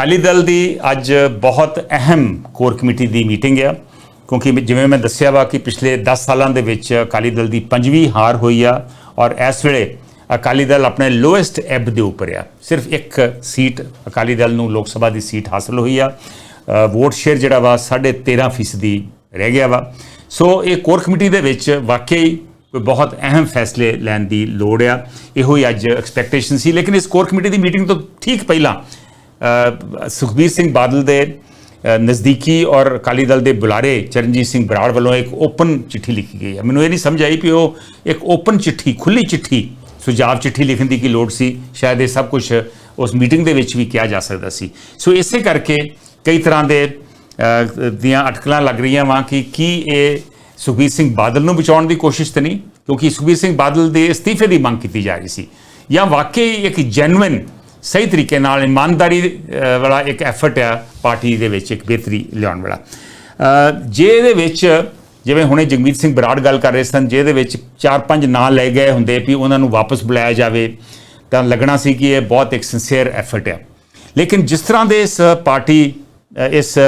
ਅਕਾਲੀ ਦਲ ਦੀ ਅੱਜ ਬਹੁਤ ਅਹਿਮ ਕੋਰ ਕਮੇਟੀ ਦੀ ਮੀਟਿੰਗ ਆ, ਕਿਉਂਕਿ ਜਿਵੇਂ ਮੈਂ ਦੱਸਿਆ ਵਾ ਕਿ ਪਿਛਲੇ 10 ਸਾਲਾਂ ਦੇ ਵਿੱਚ ਅਕਾਲੀ ਦਲ ਦੀ ਪੰਜਵੀਂ ਹਾਰ ਹੋਈ ਆ ਔਰ ਇਸ ਵੇਲੇ ਅਕਾਲੀ ਦਲ ਆਪਣੇ ਲੋਐਸਟ ਐਬ ਦੇ ਉੱਪਰ ਆ। ਸਿਰਫ ਇੱਕ ਸੀਟ ਅਕਾਲੀ ਦਲ ਨੂੰ ਲੋਕ ਸਭਾ ਦੀ ਸੀਟ ਹਾਸਲ ਹੋਈ ਆ। ਵੋਟ ਸ਼ੇਅਰ ਜਿਹੜਾ ਵਾ 13.5% ਫੀਸਦੀ ਰਹਿ ਗਿਆ ਵਾ। ਸੋ ਇਹ ਕੋਰ ਕਮੇਟੀ ਦੇ ਵਿੱਚ ਵਾਕਈ ਕੋਈ ਬਹੁਤ ਅਹਿਮ ਫੈਸਲੇ ਲੈਣ ਦੀ ਲੋੜ ਆ। ਇਹੋ ਹੀ ਅੱਜ ਐਕਸਪੈਕਟੇਸ਼ਨ ਸੀ। ਲੇਕਿਨ ਇਸ ਕੋਰ ਕਮੇਟੀ ਦੀ ਮੀਟਿੰਗ ਤੋਂ ਠੀਕ ਪਹਿਲਾਂ ਸੁਖਬੀਰ ਸਿੰਘ ਬਾਦਲ ਦੇ ਨਜ਼ਦੀਕੀ ਔਰ ਅਕਾਲੀ ਦਲ ਦੇ ਬੁਲਾਰੇ ਚਰਨਜੀਤ ਸਿੰਘ ਬਰਾੜ ਵੱਲੋਂ ਇੱਕ ਓਪਨ ਚਿੱਠੀ ਲਿਖੀ ਗਈ ਹੈ। ਮੈਨੂੰ ਇਹ ਨਹੀਂ ਸਮਝ ਆਈ ਕਿ ਉਹ ਇੱਕ ਓਪਨ ਚਿੱਠੀ, ਖੁੱਲੀ ਚਿੱਠੀ ਸੁਝਾਵ ਚਿੱਠੀ ਲਿਖਣ ਦੀ ਕੀ ਲੋੜ ਸੀ? ਸ਼ਾਇਦ ਇਹ ਸਭ ਕੁਝ ਉਸ ਮੀਟਿੰਗ ਦੇ ਵਿੱਚ ਵੀ ਕਿਹਾ ਜਾ ਸਕਦਾ ਸੀ। ਸੋ ਇਸੇ ਕਰਕੇ ਕਈ ਤਰ੍ਹਾਂ ਦੇ ਦੀਆਂ ਅਟਕਲਾਂ ਲੱਗ ਰਹੀਆਂ ਵਾਂ ਕਿ ਕੀ ਇਹ ਸੁਖਬੀਰ ਸਿੰਘ ਬਾਦਲ ਨੂੰ ਬਚਾਉਣ ਦੀ ਕੋਸ਼ਿਸ਼ ਤੇ ਨਹੀਂ, ਕਿਉਂਕਿ ਸੁਖਬੀਰ ਸਿੰਘ ਬਾਦਲ ਦੇ ਅਸਤੀਫੇ ਦੀ ਮੰਗ ਕੀਤੀ ਜਾ ਰਹੀ ਸੀ। ਜਾਂ ਵਾਕਈ ਇੱਕ ਜੈਨੂਇਨ ਸਹੀ ਤਰੀਕੇ ਨਾਲ ਇਮਾਨਦਾਰੀ ਵਾਲਾ ਇੱਕ ਐਫਰਟ ਆ ਪਾਰਟੀ ਦੇ ਵਿੱਚ ਇੱਕ ਬਿਹਤਰੀ ਲਿਆਉਣ ਵਾਲਾ। ਅ, ਜੇ ਇਹਦੇ ਵਿੱਚ ਜਿਵੇਂ ਹੁਣੇ ਜਗਮੀਤ ਸਿੰਘ ਬਰਾੜ ਗੱਲ ਕਰ ਰਹੇ ਸਨ ਜਿਹਦੇ ਵਿੱਚ ਚਾਰ ਪੰਜ ਨਾਂ ਲਏ ਗਏ ਹੁੰਦੇ ਵੀ ਉਹਨਾਂ ਨੂੰ ਵਾਪਸ ਬੁਲਾਇਆ ਜਾਵੇ ਤਾਂ ਲੱਗਣਾ ਸੀ ਕਿ ਇਹ ਬਹੁਤ ਇੱਕ ਸਿੰਸੀਅਰ ਐਫਰਟ ਹੈ ਲੇਕਿਨ ਜਿਸ ਤਰ੍ਹਾਂ ਦੇ ਇਸ ਪਾਰਟੀ ਇਸ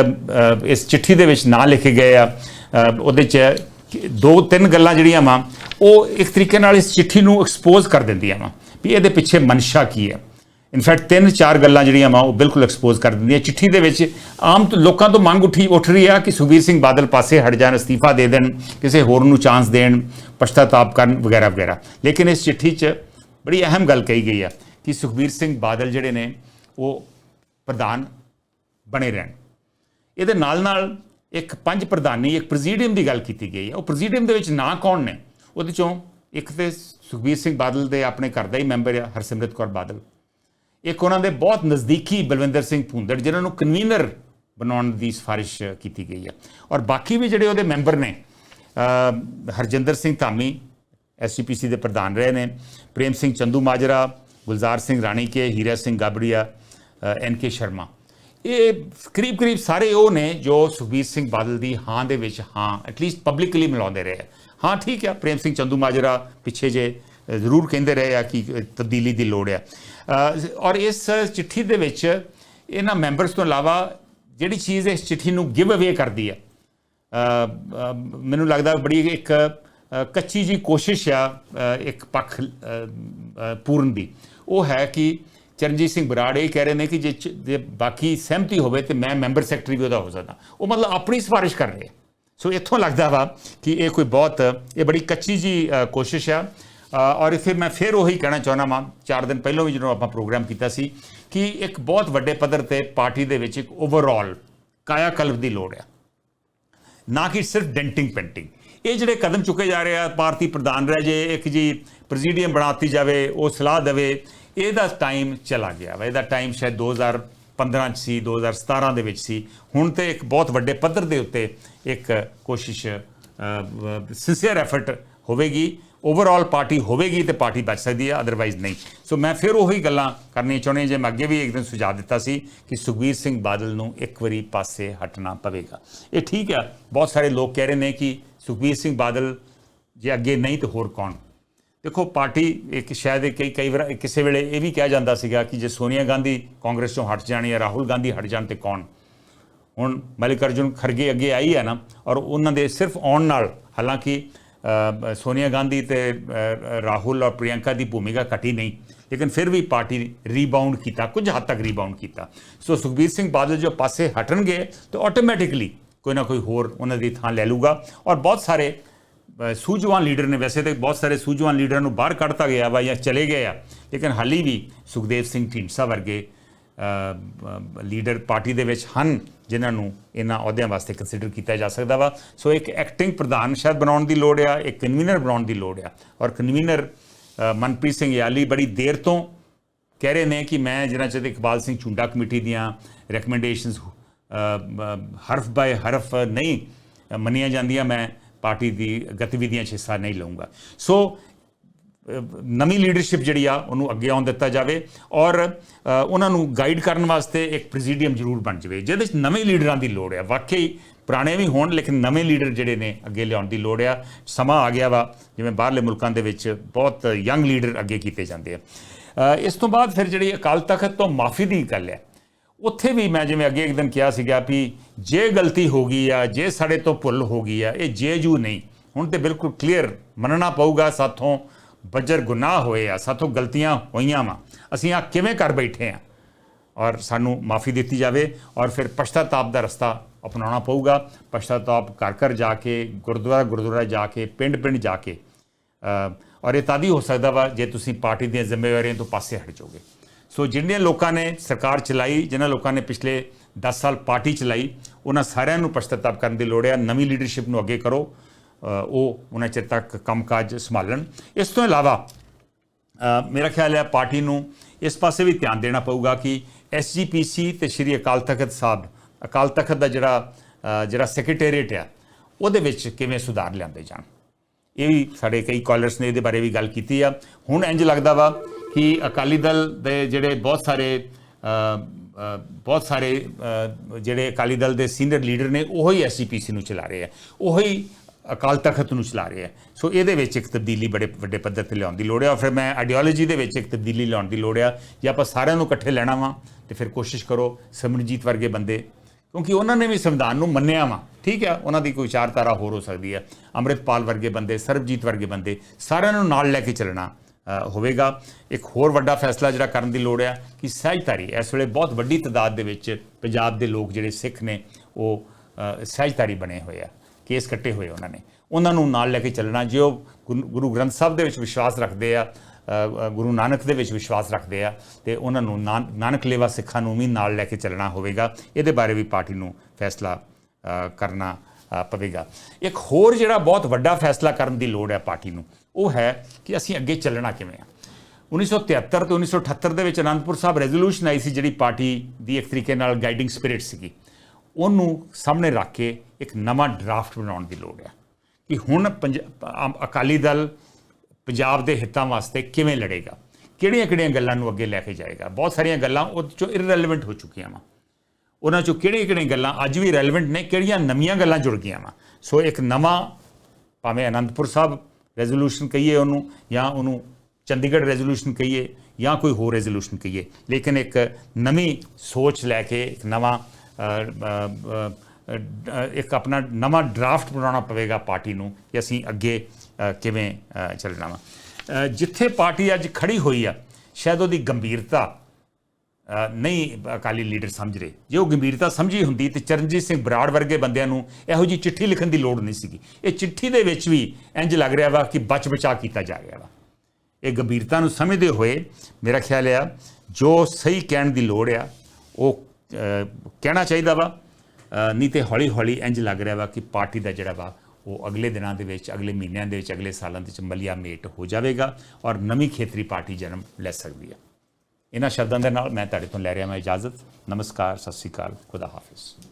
ਇਸ ਚਿੱਠੀ ਦੇ ਵਿੱਚ ਨਾਂ ਲਿਖੇ ਗਏ ਆ ਉਹਦੇ ਚ ਦੋ ਤਿੰਨ ਗੱਲਾਂ ਜਿਹੜੀਆਂ ਵਾ ਉਹ ਇੱਕ ਤਰੀਕੇ ਨਾਲ ਇਸ ਚਿੱਠੀ ਨੂੰ ਐਕਸਪੋਜ਼ ਕਰ ਦਿੰਦੀਆਂ ਵਾ ਵੀ ਇਹਦੇ ਪਿੱਛੇ ਮਨਸ਼ਾ ਕੀ ਹੈ। ਇਨਫੈਕਟ ਤਿੰਨ ਚਾਰ ਗੱਲਾਂ ਜਿਹੜੀਆਂ ਵਾ ਉਹ ਬਿਲਕੁਲ ਐਕਸਪੋਜ਼ ਕਰ ਦਿੰਦੀਆਂ ਚਿੱਠੀ ਦੇ ਵਿੱਚ ਆਮ ਲੋਕਾਂ ਤੋਂ ਮੰਗ ਉੱਠੀ ਉੱਠ ਰਹੀ ਆ ਕਿ ਸੁਖਬੀਰ ਸਿੰਘ ਬਾਦਲ ਪਾਸੇ ਹਟ ਜਾਣ, ਅਸਤੀਫਾ ਦੇ ਦੇਣ, ਕਿਸੇ ਹੋਰ ਨੂੰ ਚਾਂਸ ਦੇਣ, ਪਛਤਾਤਾਪ ਕਰਨ ਵਗੈਰਾ ਵਗੈਰਾ। ਲੇਕਿਨ ਇਸ ਚਿੱਠੀ 'ਚ ਬੜੀ ਅਹਿਮ ਗੱਲ ਕਹੀ ਗਈ ਆ ਕਿ ਸੁਖਬੀਰ ਸਿੰਘ ਬਾਦਲ ਜਿਹੜੇ ਨੇ, ਉਹ ਪ੍ਰਧਾਨ ਬਣੇ ਰਹਿਣ। ਇਹਦੇ ਨਾਲ ਨਾਲ ਇੱਕ ਪੰਜ ਪ੍ਰਧਾਨੀ, ਇੱਕ ਪ੍ਰੈਜ਼ੀਡੀਅਮ ਦੀ ਗੱਲ ਕੀਤੀ ਗਈ ਹੈ ਉਹ ਪ੍ਰੈਜ਼ੀਡੀਅਮ ਦੇ ਵਿੱਚ ਨਾਂ ਕੌਣ ਨੇ? ਉਹਦੇ ਚੋਂ ਇੱਕ ਤੇ ਸੁਖਬੀਰ ਸਿੰਘ ਬਾਦਲ ਦੇ ਆਪਣੇ ਘਰ ਦਾ ਹੀ ਮੈਂਬਰ ਆ, ਹਰਸਿਮਰਤ ਕੌਰ ਬਾਦਲ। ਇੱਕ ਉਹਨਾਂ ਦੇ ਬਹੁਤ ਨਜ਼ਦੀਕੀ ਬਲਵਿੰਦਰ ਸਿੰਘ ਭੁੰਦੜ, ਜਿਨ੍ਹਾਂ ਨੂੰ ਕਨਵੀਨਰ ਬਣਾਉਣ ਦੀ ਸਿਫਾਰਿਸ਼ ਕੀਤੀ ਗਈ ਹੈ। ਔਰ ਬਾਕੀ ਵੀ ਜਿਹੜੇ ਉਹਦੇ ਮੈਂਬਰ ਨੇ ਹਰਜਿੰਦਰ ਸਿੰਘ ਧਾਮੀ ਐਸਜੀਪੀਸੀ ਦੇ ਪ੍ਰਧਾਨ ਰਹੇ ਨੇ, ਪ੍ਰੇਮ ਸਿੰਘ ਚੰਦੂ ਮਾਜਰਾ, ਗੁਲਜ਼ਾਰ ਸਿੰਘ ਰਾਣੀ ਕੇ ਹੀਰਾ ਸਿੰਘ ਗਾਬੜੀਆ ਐਨ ਕੇ ਸ਼ਰਮਾ। ਇਹ ਕਰੀਬ ਕਰੀਬ ਸਾਰੇ ਉਹ ਨੇ ਜੋ ਸੁਖਬੀਰ ਸਿੰਘ ਬਾਦਲ ਦੀ ਹਾਂ ਦੇ ਵਿੱਚ ਹਾਂ ਐਟਲੀਸਟ ਪਬਲਿਕਲੀ ਮਿਲਾਉਂਦੇ ਰਹੇ। ਹਾਂ, ਠੀਕ ਆ, ਪ੍ਰੇਮ ਸਿੰਘ ਚੰਦੂ ਮਾਜਰਾ ਪਿੱਛੇ ਜੇ ਜ਼ਰੂਰ ਕਹਿੰਦੇ ਰਹੇ ਆ ਕਿ ਤਬਦੀਲੀ ਦੀ ਲੋੜ ਆ। ਔਰ ਇਸ ਚਿੱਠੀ ਦੇ ਵਿੱਚ ਇਹਨਾਂ ਮੈਂਬਰਸ ਤੋਂ ਇਲਾਵਾ ਜਿਹੜੀ ਚੀਜ਼ ਇਸ ਚਿੱਠੀ ਨੂੰ ਗਿਵ ਅਵੇ ਕਰਦੀ ਆ ਮੈਨੂੰ ਲੱਗਦਾ ਬੜੀ ਇੱਕ ਕੱਚੀ ਜੀ ਕੋਸ਼ਿਸ਼ ਆ ਇੱਕ ਪੱਖ ਪੂਰਨ ਦੀ। ਉਹ ਹੈ ਕਿ ਚਰਨਜੀਤ ਸਿੰਘ ਬਰਾੜ ਇਹ ਕਹਿ ਰਹੇ ਨੇ ਕਿ ਜੇ ਚ- ਜੇ ਬਾਕੀ ਸਹਿਮਤੀ ਹੋਵੇ ਤੇ ਮੈਂ ਮੈਂਬਰ ਸੈਕਟਰੀ ਵੀ ਉਹਦਾ ਹੋ ਸਕਦਾ। ਉਹ ਮਤਲਬ ਆਪਣੀ ਸਿਫਾਰਿਸ਼ ਕਰ ਰਹੇ ਆ। ਸੋ ਇੱਥੋਂ ਲੱਗਦਾ ਵਾ ਕਿ ਇਹ ਕੋਈ ਬਹੁਤ, ਇਹ ਬੜੀ ਕੱਚੀ ਜੀ ਕੋਸ਼ਿਸ਼ ਆ। ਔਰ ਫਿਰ ਮੈਂ ਫਿਰ ਉਹੀ ਕਹਿਣਾ ਚਾਹੁੰਦਾ ਵਾਂ, ਚਾਰ ਦਿਨ ਪਹਿਲਾਂ ਵੀ ਜਦੋਂ ਆਪਾਂ ਪ੍ਰੋਗਰਾਮ ਕੀਤਾ ਸੀ, ਕਿ ਇੱਕ ਬਹੁਤ ਵੱਡੇ ਪੱਧਰ ਤੇ ਪਾਰਟੀ ਦੇ ਵਿੱਚ ਇੱਕ ਓਵਰਆਲ ਕਾਇਆ ਕਲਪ ਦੀ ਲੋੜ ਆ। ਨਾ ਕਿ ਸਿਰਫ ਡੈਂਟਿੰਗ ਪੈਂਟਿੰਗ। ਇਹ ਜਿਹੜੇ ਕਦਮ ਚੁੱਕੇ ਜਾ ਰਹੇ ਆ, ਭਾਰਤੀ ਪ੍ਰਧਾਨ ਰਹਿ ਜੇ, ਇੱਕ ਜੀ ਪ੍ਰੈਜ਼ੀਡੀਅਮ ਬਣਾਤੀ ਜਾਵੇ, ਉਹ ਸਲਾਹ ਦੇਵੇ, ਇਹਦਾ ਟਾਈਮ ਚਲਾ ਗਿਆ ਵਾ। ਇਹਦਾ ਟਾਈਮ ਸ਼ਾਇਦ 2015 ਚ ਸੀ 2017 ਦੇ ਵਿੱਚ ਸੀ। ਹੁਣ ਤੇ ਇੱਕ ਬਹੁਤ ਵੱਡੇ ਪੱਧਰ ਦੇ ਉੱਤੇ ਇੱਕ ਕੋਸ਼ਿਸ਼ ਸਿੰਸੀਅਰ ਐਫਰਟ ਹੋਵੇਗੀ। ਓਵਰਆਲ ਪਾਰਟੀ ਹੋਵੇਗੀ ਤੇ ਪਾਰਟੀ ਬਚ ਸਕਦੀ ਹੈ ਅਦਰਵਾਈਜ਼ ਨਹੀਂ। ਸੋ ਮੈਂ ਫਿਰ ਉਹੀ ਗੱਲਾਂ ਕਰਨੀਆਂ ਚਾਹੁੰਦੇ ਜੇ ਮੈਂ ਅੱਗੇ ਵੀ ਇੱਕ ਦਿਨ ਸੁਝਾਅ ਦਿੱਤਾ ਸੀ ਕਿ ਸੁਖਬੀਰ ਸਿੰਘ ਬਾਦਲ ਨੂੰ ਇੱਕ ਵਾਰੀ ਪਾਸੇ ਹਟਣਾ ਪਵੇਗਾ। ਇਹ ਠੀਕ ਹੈ ਬਹੁਤ ਸਾਰੇ ਲੋਕ ਕਹਿ ਰਹੇ ਨੇ ਕਿ ਸੁਖਬੀਰ ਸਿੰਘ ਬਾਦਲ ਜੇ ਅੱਗੇ ਨਹੀਂ ਤੇ ਹੋਰ ਕੌਣ? ਦੇਖੋ, ਪਾਰਟੀ ਇੱਕ ਸ਼ਾਇਦ ਕਈ ਕਈ ਵਾਰ ਕਿਸੇ ਵੇਲੇ ਇਹ ਵੀ ਕਿਹਾ ਜਾਂਦਾ ਸੀਗਾ ਕਿ ਜੇ ਸੋਨੀਆ ਗਾਂਧੀ ਕਾਂਗਰਸ ਚੋਂ ਹਟ ਜਾਣ ਜਾਂ ਰਾਹੁਲ ਗਾਂਧੀ ਹਟ ਜਾਣ ਤੇ ਕੌਣ? ਹੁਣ ਮਲਿਕ ਅਰਜੁਨ ਖਰਗੇ ਅੱਗੇ ਆਈ ਹੈ ਨਾ, ਔਰ ਉਹਨਾਂ ਦੇ ਸਿਰਫ ਆਉਣ ਨਾਲ ਹਾਲਾਂਕਿ ਅ, ਸੋਨੀਆ ਗਾਂਧੀ ਤੇ ਅ, ਰਾਹੁਲ ਔਰ ਪ੍ਰਿਯੰਕਾ ਦੀ ਭੂਮਿਕਾ ਘਟੀ ਨਹੀਂ ਲੇਕਿਨ ਫਿਰ ਵੀ ਪਾਰਟੀ ਰੀਬਾਉਂਡ ਕੀਤਾ ਕੁਝ ਹੱਦ ਤੱਕ ਰੀਬਾਉਂਡ ਕੀਤਾ। ਸੋ ਸੁਖਬੀਰ ਸਿੰਘ ਬਾਦਲ ਜੋ ਪਾਸੇ ਹਟਣਗੇ ਤਾਂ ਆਟੋਮੈਟਿਕਲੀ ਕੋਈ ਨਾ ਕੋਈ ਹੋਰ ਉਹਨਾਂ ਦੀ ਥਾਂ ਲੈ ਲੂਗਾ ਔਰ ਬਹੁਤ ਸਾਰੇ ਸੂਝਵਾਨ ਲੀਡਰ ਨੇ ਵੈਸੇ ਤੇ ਬਹੁਤ ਸਾਰੇ ਸੂਝਵਾਨ ਲੀਡਰਾਂ ਨੂੰ ਬਾਹਰ ਕੱਢਤਾ ਗਿਆ ਵਾ ਜਾਂ ਚਲੇ ਗਏ ਆ ਲੇਕਿਨ ਹਾਲੀ ਵੀ ਸੁਖਦੇਵ ਸਿੰਘ ਢੀਂਡਸਾ ਵਰਗੇ ਲੀਡਰ ਪਾਰਟੀ ਦੇ ਵਿੱਚ ਹਨ। ਜਿਨ੍ਹਾਂ ਨੂੰ ਇਹਨਾਂ ਅਹੁਦਿਆਂ ਵਾਸਤੇ ਕੰਸੀਡਰ ਕੀਤਾ ਜਾ ਸਕਦਾ ਵਾ। ਸੋ ਇੱਕ ਐਕਟਿੰਗ ਪ੍ਰਧਾਨ ਸ਼ਾਇਦ ਬਣਾਉਣ ਦੀ ਲੋੜ ਆ, ਇੱਕ ਕਨਵੀਨਰ ਬਣਾਉਣ ਦੀ ਲੋੜ ਆ। ਔਰ ਕਨਵੀਨਰ ਮਨਪ੍ਰੀਤ ਸਿੰਘ ਯਾਲੀ ਬੜੀ ਦੇਰ ਤੋਂ ਕਹਿ ਰਹੇ ਨੇ ਕਿ ਮੈਂ ਜਿਨ੍ਹਾਂ ਚਿਰ ਇਕਬਾਲ ਸਿੰਘ ਝੁੰਡਾ ਕਮੇਟੀ ਦੀਆਂ ਰეკਮੈਂਡੇਸ਼ਨਸ ਹਰਫ ਬਾਏ ਹਰਫ ਨਹੀਂ ਮੰਨੀਆਂ ਜਾਂਦੀਆਂ, ਮੈਂ ਪਾਰਟੀ ਦੀ ਗਤੀਵਿਧੀਆਂ 'ਚ ਹਿੱਸਾ ਨਹੀਂ ਲਵਾਂਗਾ ਸੋ ਨਵੀਂ ਲੀਡਰਸ਼ਿਪ ਜਿਹੜੀ ਆ, ਉਹਨੂੰ ਅੱਗੇ ਆਉਣ ਦਿੱਤਾ ਜਾਵੇ ਔਰ ਉਹਨਾਂ ਨੂੰ ਗਾਈਡ ਕਰਨ ਵਾਸਤੇ ਇੱਕ ਪ੍ਰੈਜ਼ੀਡੀਅਮ ਜ਼ਰੂਰ ਬਣ ਜਾਵੇ, ਜਿਹਦੇ ਵਿੱਚ ਨਵੇਂ ਲੀਡਰਾਂ ਦੀ ਲੋੜ ਆ। ਵਾਕਈ ਪੁਰਾਣੇ ਵੀ ਹੋਣ, ਲੇਕਿਨ ਨਵੇਂ ਲੀਡਰ ਜਿਹੜੇ ਨੇ ਅੱਗੇ ਲਿਆਉਣ ਦੀ ਲੋੜ ਆ। ਸਮਾਂ ਆ ਗਿਆ ਵਾ, ਜਿਵੇਂ ਬਾਹਰਲੇ ਮੁਲਕਾਂ ਦੇ ਵਿੱਚ ਬਹੁਤ ਯੰਗ ਲੀਡਰ ਅੱਗੇ ਕੀਤੇ ਜਾਂਦੇ ਆ। ਇਸ ਤੋਂ ਬਾਅਦ ਫਿਰ ਜਿਹੜੀ ਅਕਾਲ ਤਖਤ ਤੋਂ ਮਾਫੀ ਦੀ ਗੱਲ ਹੈ ਉੱਥੇ ਵੀ ਮੈਂ ਜਿਵੇਂ ਅੱਗੇ ਇੱਕ ਦਿਨ ਕਿਹਾ ਸੀਗਾ ਵੀ ਜੇ ਗਲਤੀ ਹੋ ਗਈ ਆ, ਜੇ ਸਾਡੇ ਤੋਂ ਭੁੱਲ ਹੋ ਗਈ ਆ, ਇਹ ਜੇਜੂ ਨਹੀਂ। ਹੁਣ ਤੇ ਬਿਲਕੁਲ ਕਲੀਅਰ ਮੰਨਣਾ ਪਊਗਾ ਸਾਥੋਂ। ਬੱਜਰ ਗੁਨਾਹ ਹੋਏ ਆ, ਸਾਥੋਂ ਗਲਤੀਆਂ ਹੋਈਆਂ ਵਾ। ਅਸੀਂ ਆ ਕਿਵੇਂ ਕਰ ਬੈਠੇ ਆ? ਔਰ ਸਾਨੂੰ ਮਾਫੀ ਦਿੱਤੀ ਜਾਵੇ ਔਰ ਫਿਰ ਪਛਤਾਤਾਪ ਦਾ ਰਸਤਾ ਅਪਣਾਉਣਾ ਪਊਗਾ। ਪਛਤਾਤਾਪ ਘਰ ਘਰ ਜਾ ਕੇ, ਗੁਰਦੁਆਰਾ ਗੁਰਦੁਆਰਾ ਜਾ ਕੇ, ਪਿੰਡ ਪਿੰਡ ਜਾ ਕੇ। ਔਰ ਇਹ ਤਦ ਹੀ ਹੋ ਸਕਦਾ ਵਾ ਜੇ ਤੁਸੀਂ ਪਾਰਟੀ ਦੀਆਂ ਜ਼ਿੰਮੇਵਾਰੀਆਂ ਤੋਂ ਪਾਸੇ ਹਟ ਜਾਓਗੇ। ਸੋ ਜਿੰਨੇ ਲੋਕਾਂ ਨੇ ਸਰਕਾਰ ਚਲਾਈ ਜਿਨ੍ਹਾਂ ਲੋਕਾਂ ਨੇ ਪਿਛਲੇ 10 ਸਾਲ ਪਾਰਟੀ ਚਲਾਈ, ਉਹਨਾਂ ਸਾਰਿਆਂ ਨੂੰ ਪਛਤਾਤਾਪ ਕਰਨ ਦੀ ਲੋੜ ਹੈ। ਨਵੀਂ ਲੀਡਰਸ਼ਿਪ ਨੂੰ ਅੱਗੇ ਕਰੋ। ਉਹ ਉਹਨਾਂ ਚਿਰ ਤੱਕ ਕੰਮਕਾਜ ਸੰਭਾਲਣ। ਇਸ ਤੋਂ ਇਲਾਵਾ ਮੇਰਾ ਖਿਆਲ ਹੈ ਪਾਰਟੀ ਨੂੰ ਇਸ ਪਾਸੇ ਵੀ ਧਿਆਨ ਦੇਣਾ ਪਊਗਾ ਕਿ ਐਸਜੀਪੀਸੀ ਤੇ ਸ਼੍ਰੀ ਅਕਾਲ ਤਖਤ ਸਾਹਿਬ, ਅਕਾਲ ਤਖਤ ਦਾ ਜਿਹੜਾ ਜਿਹੜਾ ਸੈਕਟਰੀਏਟ ਆ, ਉਹਦੇ ਵਿੱਚ ਕਿਵੇਂ ਸੁਧਾਰ ਲਿਆਂਦੇ ਜਾਣ। ਇਹ ਵੀ ਸਾਡੇ ਕਈ ਕਾਲਰਸ ਨੇ ਇਹਦੇ ਬਾਰੇ ਵੀ ਗੱਲ ਕੀਤੀ ਆ। ਹੁਣ ਇੰਜ ਲੱਗਦਾ ਵਾ ਕਿ ਅਕਾਲੀ ਦਲ ਦੇ ਜਿਹੜੇ ਬਹੁਤ ਸਾਰੇ ਬਹੁਤ ਸਾਰੇ ਜਿਹੜੇ ਅਕਾਲੀ ਦਲ ਦੇ ਸੀਨੀਅਰ ਲੀਡਰ ਨੇ, ਉਹੀ ਐਸਜੀਪੀਸੀ ਨੂੰ ਚਲਾ ਰਹੇ ਆ। ਉਹੀ ਅਕਾਲ ਤਖਤ ਨੂੰ ਚਲਾ ਰਹੇ ਆ ਸੋ ਇਹਦੇ ਵਿੱਚ ਇੱਕ ਤਬਦੀਲੀ ਬੜੇ ਵੱਡੇ ਪੱਧਰ ਤੇ ਲਿਆਉਣ ਦੀ ਲੋੜ ਹੈ ਔਰ ਫਿਰ ਮੈਂ ਆਈਡੀਓਲੋਜੀ ਦੇ ਵਿੱਚ ਇੱਕ ਤਬਦੀਲੀ ਲਿਆਉਣ ਦੀ ਲੋੜ ਆ ਜੇ ਆਪਾਂ ਸਾਰਿਆਂ ਨੂੰ ਇਕੱਠੇ ਲੈਣਾ ਵਾ, ਤੇ ਫਿਰ ਕੋਸ਼ਿਸ਼ ਕਰੋ ਸਿਮਰਨਜੀਤ ਵਰਗੇ ਬੰਦੇ, ਕਿਉਂਕਿ ਉਹਨਾਂ ਨੇ ਵੀ ਸੰਵਿਧਾਨ ਨੂੰ ਮੰਨਿਆ ਵਾ। ਠੀਕ ਹੈ, ਉਹਨਾਂ ਦੀ ਕੋਈ ਵਿਚਾਰਧਾਰਾ ਹੋਰ ਹੋ ਸਕਦੀ ਹੈ। ਅੰਮ੍ਰਿਤਪਾਲ ਵਰਗੇ ਬੰਦੇ, ਸਰਬਜੀਤ ਵਰਗੇ ਬੰਦੇ, ਸਾਰਿਆਂ ਨੂੰ ਨਾਲ ਲੈ ਕੇ ਚੱਲਣਾ ਹੋਵੇਗਾ। ਇੱਕ ਹੋਰ ਵੱਡਾ ਫੈਸਲਾ ਜਿਹੜਾ ਕਰਨ ਦੀ ਲੋੜ ਹੈ ਕਿ ਸਹਿਜਧਾਰੀ ਇਸ ਵੇਲੇ ਬਹੁਤ ਵੱਡੀ ਤਦਾਦ ਦੇ ਵਿੱਚ ਪੰਜਾਬ ਦੇ ਲੋਕ ਜਿਹੜੇ ਸਿੱਖ ਨੇ, ਉਹ ਸਹਿਜਧਾਰੀ ਬਣੇ ਹੋਏ ਆ। ਕੇਸ ਕੱਟੇ ਹੋਏ ਉਹਨਾਂ ਨੇ। ਉਹਨਾਂ ਨੂੰ ਨਾਲ ਲੈ ਕੇ ਚੱਲਣਾ, ਜੇ ਉਹ ਗੁਰੂ- ਗੁਰੂ ਗ੍ਰੰਥ ਸਾਹਿਬ ਦੇ ਵਿੱਚ ਵਿਸ਼ਵਾਸ ਰੱਖਦੇ ਆ ਗੁਰੂ ਨਾਨਕ ਦੇ ਵਿੱਚ ਵਿਸ਼ਵਾਸ ਰੱਖਦੇ ਆ, ਤੇ ਉਹਨਾਂ ਨੂੰ ਨਾਨ- ਨਾਨਕ ਲੇਵਾ ਸਿੱਖਾਂ ਨੂੰ ਵੀ ਨਾਲ ਲੈ ਕੇ ਚੱਲਣਾ ਹੋਵੇਗਾ। ਇਹਦੇ ਬਾਰੇ ਵੀ ਪਾਰਟੀ ਨੂੰ ਫੈਸਲਾ ਕਰਨਾ ਪਵੇਗਾ। ਇੱਕ ਹੋਰ ਜਿਹੜਾ ਬਹੁਤ ਵੱਡਾ ਫੈਸਲਾ ਕਰਨ ਦੀ ਲੋੜ ਹੈ ਪਾਰਟੀ ਨੂੰ, ਉਹ ਹੈ ਕਿ ਅਸੀਂ ਅੱਗੇ ਚੱਲਣਾ ਕਿਵੇਂ ਆ। 1973 ਤੇ 1978 ਦੇ ਵਿੱਚ ਅਨੰਦਪੁਰ ਸਾਹਿਬ ਰੈਜ਼ੋਲੂਸ਼ਨ ਆਈ ਸੀ ਜਿਹੜੀ ਪਾਰਟੀ ਦੀ ਇੱਕ ਤਰੀਕੇ ਨਾਲ ਗਾਈਡਿੰਗ ਸਪਿਰਿਟ ਸੀਗੀ। ਉਹਨੂੰ ਸਾਹਮਣੇ ਰੱਖ ਕੇ ਇੱਕ ਨਵਾਂ ਡਰਾਫਟ ਬਣਾਉਣ ਦੀ ਲੋੜ ਹੈ ਕਿ ਹੁਣ ਪੰਜ- ਅਕਾਲੀ ਦਲ ਪੰਜਾਬ ਦੇ ਹਿੱਤਾਂ ਵਾਸਤੇ ਕਿਵੇਂ ਲੜੇਗਾ? ਕਿਹੜੀਆਂ-ਕਿਹੜੀਆਂ ਗੱਲਾਂ ਨੂੰ ਅੱਗੇ ਲੈ ਕੇ ਜਾਏਗਾ? ਬਹੁਤ ਸਾਰੀਆਂ ਗੱਲਾਂ ਉਹ ਚੋਂ ਇਰਰੈਲੇਵੈਂਟ ਹੋ ਚੁੱਕੀਆਂ ਵਾ। ਉਹਨਾਂ ਚੋਂ ਕਿਹੜੀਆਂ-ਕਿਹੜੀਆਂ ਗੱਲਾਂ ਅੱਜ ਵੀ ਰੈਲੇਵੈਂਟ ਨੇ, ਕਿਹੜੀਆਂ ਨਵੀਆਂ ਗੱਲਾਂ ਜੁੜ ਗਈਆਂ ਵਾ। ਸੋ ਇੱਕ ਨਵਾਂ ਭਾਵੇਂ ਅਨੰਦਪੁਰ ਸਾਹਿਬ ਰੈਜ਼ੋਲੂਸ਼ਨ ਕਹੀਏ ਉਹਨੂੰ, ਜਾਂ ਉਹਨੂੰ ਚੰਡੀਗੜ੍ਹ ਰੈਜ਼ੋਲੂਸ਼ਨ ਕਹੀਏ, ਜਾਂ ਕੋਈ ਹੋਰ ਰੈਜ਼ੋਲੂਸ਼ਨ ਕਹੀਏ, ਲੇਕਿਨ ਇੱਕ ਨਵੀਂ ਸੋਚ ਲੈ ਕੇ ਇੱਕ ਨਵਾਂ ਇੱਕ ਆਪਣਾ ਨਵਾਂ ਡਰਾਫਟ ਬਣਾਉਣਾ ਪਵੇਗਾ ਪਾਰਟੀ ਨੂੰ ਕਿ ਅਸੀਂ ਅੱਗੇ ਕਿਵੇਂ ਚੱਲਣਾ ਵਾ। ਜਿੱਥੇ ਪਾਰਟੀ ਅੱਜ ਖੜੀ ਹੋਈ ਆ, ਸ਼ਾਇਦ ਉਹਦੀ ਗੰਭੀਰਤਾ ਨਹੀਂ ਅਕਾਲੀ ਲੀਡਰ ਸਮਝ ਰਹੇ। ਜੇ ਉਹ ਗੰਭੀਰਤਾ ਸਮਝੀ ਹੁੰਦੀ ਤੇ ਚਰਨਜੀਤ ਸਿੰਘ ਬਰਾੜ ਵਰਗੇ ਬੰਦਿਆਂ ਨੂੰ ਇਹੋ ਜੀ ਚਿੱਠੀ ਲਿਖਣ ਦੀ ਲੋੜ ਨਹੀਂ ਸੀਗੀ। ਇਹ ਚਿੱਠੀ ਦੇ ਵਿੱਚ ਵੀ ਇੰਜ ਲੱਗ ਰਿਹਾ ਵਾ ਕਿ ਬਚ ਬਚਾ ਕੀਤਾ ਜਾ ਰਿਹਾ ਵਾ। ਇਹ ਗੰਭੀਰਤਾ ਨੂੰ ਸਮਝਦੇ ਹੋਏ ਮੇਰਾ ਖਿਆਲ ਆ, ਜੋ ਸਹੀ ਕਹਿਣ ਦੀ ਲੋੜ ਆ, ਉਹ ਕਹਿਣਾ ਚਾਹੀਦਾ ਵਾ। ਨਹੀਂ ਤੇ ਹੌਲੀ ਹੌਲੀ ਇੰਜ ਲੱਗ ਰਿਹਾ ਵਾ ਕਿ ਪਾਰਟੀ ਦਾ ਜਿਹੜਾ ਵਾ, ਉਹ ਅਗਲੇ ਦਿਨਾਂ ਦੇ ਵਿੱਚ, ਅਗਲੇ ਮਹੀਨਿਆਂ ਦੇ ਵਿੱਚ, ਅਗਲੇ ਸਾਲਾਂ ਦੇ ਵਿੱਚ ਮਲਿਆ ਮੇਟ ਹੋ ਜਾਵੇਗਾ ਔਰ ਨਵੀਂ ਖੇਤਰੀ ਪਾਰਟੀ ਜਨਮ ਲੈ ਸਕਦੀ ਹੈ। ਇਹਨਾਂ ਸ਼ਬਦਾਂ ਦੇ ਨਾਲ ਮੈਂ ਤੁਹਾਡੇ ਤੋਂ ਲੈ ਰਿਹਾ ਮੈਂ ਇਜਾਜ਼ਤ। ਨਮਸਕਾਰ, ਸਤਿ ਸ਼੍ਰੀ ਅਕਾਲ। ਖੁਦਾ ਹਾਫਿਜ਼।